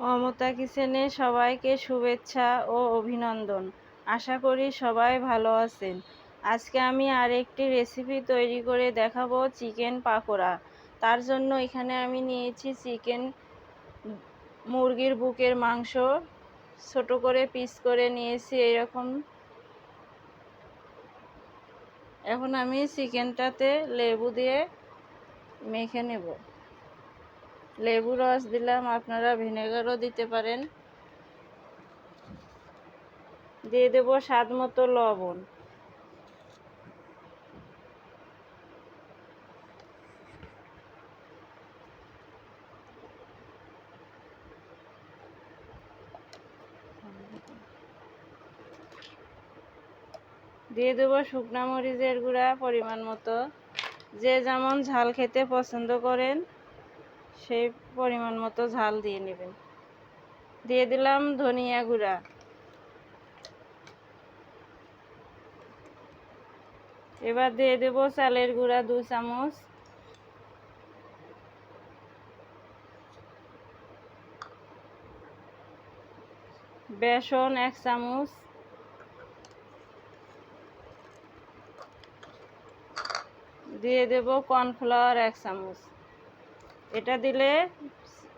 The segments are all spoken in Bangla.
মমতা কিচেনে সবাইকে শুভেচ্ছা ও অভিনন্দন। আশা করি সবাই ভালো আছেন। আজকে আমি আরেকটি রেসিপি তৈরি করে দেখাবো চিকেন পাকোড়া। তার জন্য এখানে আমি নিয়েছি চিকেন মুরগির বুকের মাংস। ছোট করে পিস করে নিয়েছি এরকম। এখন আমি চিকেনটাতে লেবু দিয়ে মেখে নেব। লেবু রস দিলাম, আপনারা ভিনেগারও দিতে পারেন। দিয়ে দেব স্বাদ মতো লবণ। দিয়ে দেবো শুকনা মরিচের গুঁড়া পরিমাণ মতো। যে যেমন ঝাল খেতে পছন্দ করেন সেই পরিমাণ মতো ঝাল দিয়ে নেবেন। দিয়ে দিলাম ধনিয়া গুঁড়া। এবার দিয়ে দেব চালের গুঁড়া দু চামচ। বেসন এক চামচ। দিয়ে দেব কর্নফ্লাওয়ার এক চামচ। এটা দিলে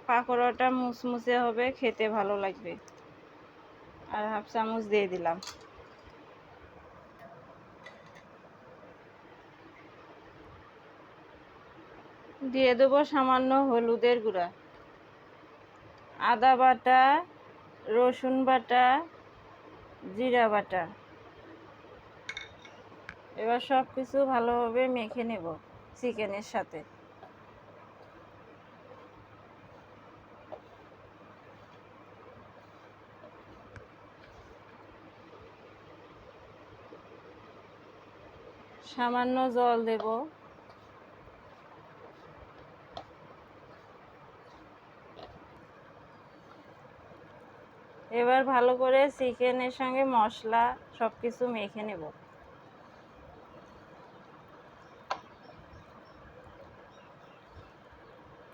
পাকোড়াটা মুসমুসে হবে, খেতে ভালো লাগবে। আর হাফ চামচ দিয়ে দিলাম। দিয়ে দেবো সামান্য হলুদের গুঁড়া। আদা বাটা, রসুন বাটা, জিরা বাটা। এবার সব কিছু ভালোভাবে মেখে নেব চিকেনের সাথে। সামান্য জল দেব। এবার ভালো করে চিকেনের সঙ্গে মশলা সব কিছু মেখে নেব।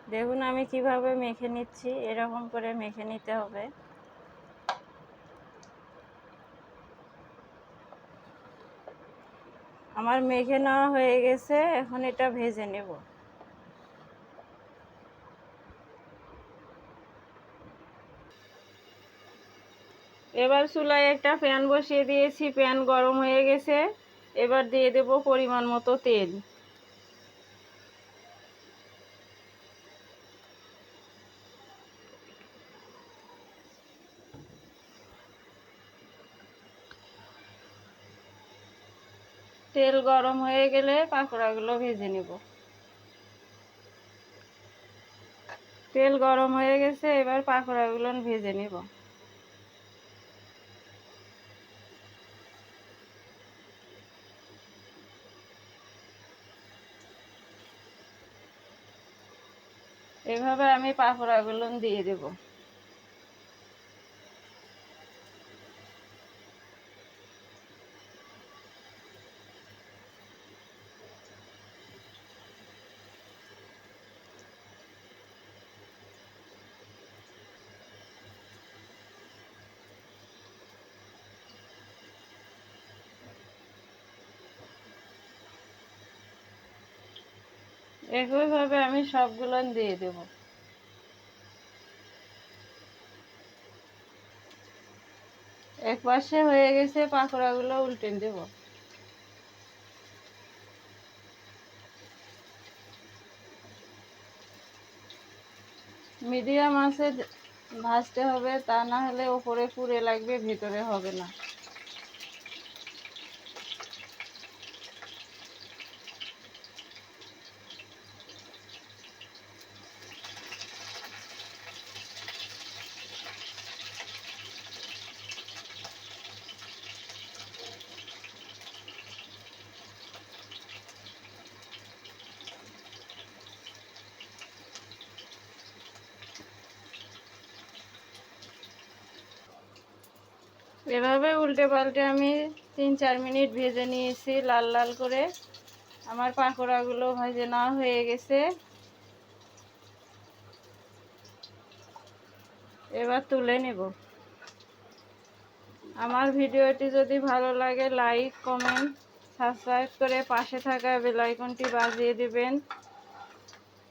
দেখুন আমি কীভাবে মেখে নিচ্ছি, এরকম করে মেখে নিতে হবে। আমার মেখে নেওয়া হয়ে গেছে, এখন এটা ভেজে নেব। এবার চুলায় একটা প্যান বসিয়ে দিয়েছি, প্যান গরম হয়ে গেছে। এবার দিয়ে দেব পরিমাণ মতো তেল। তেল গরম হয়ে গেলে পাকোড়াগুলো ভেজে নেব। তেল গরম হয়ে গেছে, এবার পাকোড়াগুলো ভেজে নেব। এভাবে আমি পাকোড়াগুলো দিয়ে দেবো। একইভাবে আমি সবগুলো দিয়ে দেব। এক পাশে হয়ে গেছে পাকোড়াগুলো উল্টে দেব। মিডিয়াম আছে, ভাজতে হবে, তা না হলে ওপরে পুড়ে লাগবে, ভিতরে হবে না। এভাবে উল্টে পাল্টে আমি তিন, চার মিনিট ভেজে নিয়েছি লাল লাল করে। আমার পাকোড়াগুলো ভেজে নেওয়া হয়ে গেছে। এবার তুলে নেব। আমার ভিডিওটি যদি ভালো লাগে, লাইক, কমেন্ট, সাবস্ক্রাইব করে পাশে থাকা বেলাইকনটি বাজিয়ে দেবেন।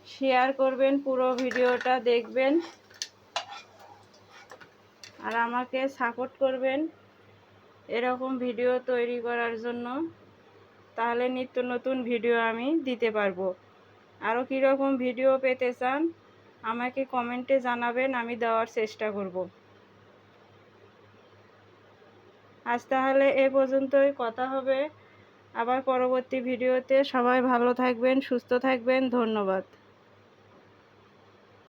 শেয়ার করবেন, পুরো ভিডিওটা দেখবেন। আর আমাকে সাপোর্ট করবেন এরকম ভিডিও তৈরি করার জন্য। তাহলে নিত্য নতুন ভিডিও আমি দিতে পারব। আরও কীরকম ভিডিও পেতে চান, আমাকে কমেন্টে জানাবেন, আমি দেওয়ার চেষ্টা করব। আজ তাহলে এ পর্যন্তই, কথা হবে আবার পরবর্তী ভিডিওতে সবাই ভালো থাকবেন, সুস্থ থাকবেন, ধন্যবাদ।